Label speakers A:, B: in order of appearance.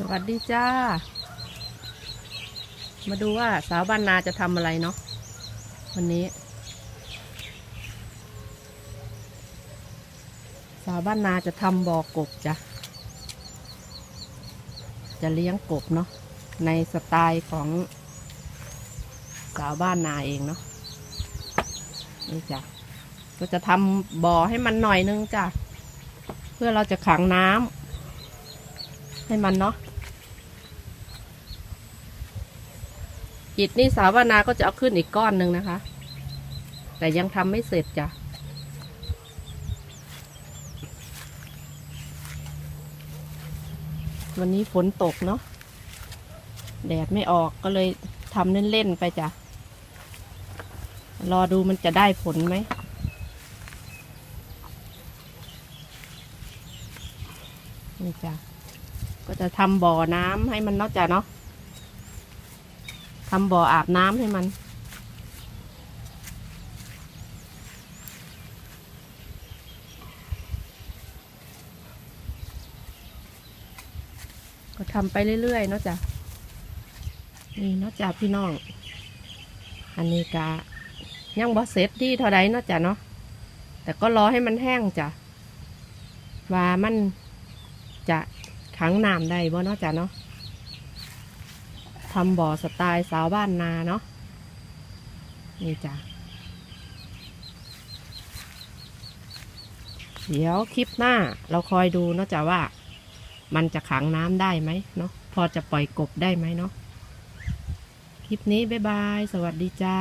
A: สวัสดีจ้า มาดูว่าสาวบ้านนาจะทำอะไรเนาะวันนี้ สาวบ้านนาจะทำบ่อกบจ้ะ จะเลี้ยงกบเนาะในสไตล์ของสาวบ้านนาเองเนาะนี่จ้ะก็จะทำบ่อให้มันหน่อยนึงจ้ะ เพื่อเราจะขังน้ำ ให้มันเนาะอิฐนี่สาวนาก็จะเอาขึ้นอีกก้อนหนึ่งนะคะ แต่ยังทำไม่เสร็จจ้ะวันนี้ฝนตกเนาะแดดไม่ออกก็เลยทำเล่นๆไปจ้ะ รอดูมันจะได้ผลไหม นี่จ้ะ ก็จะทำบ่อน้ำให้มันเนาะจ้ะเนาะทำบ่ออาบน้ำให้มัน ก็ทำไปเรื่อยๆเนาะจ้ะนี่เนาะจ้ะพี่น้อง อันนี้กะยังบอเสร็จที่เท่าใดเนาะจ้ะเนาะแต่ก็รอให้มันแห้งจ้ะว่ามันจะ ขังน้ำได้บ่เนาะจ้ะเนาะทำบ่อสไตล์สาวบ้านนาเนาะนี่จ้ะเดี๋ยวคลิปหน้าเราคอยดูเนาะจ้ะว่า มันจะขังน้ำได้ไหมเนาะพอจะปล่อยกบได้ไหมเนาะคลิปนี้บ๊ายบาย สวัสดีจ้า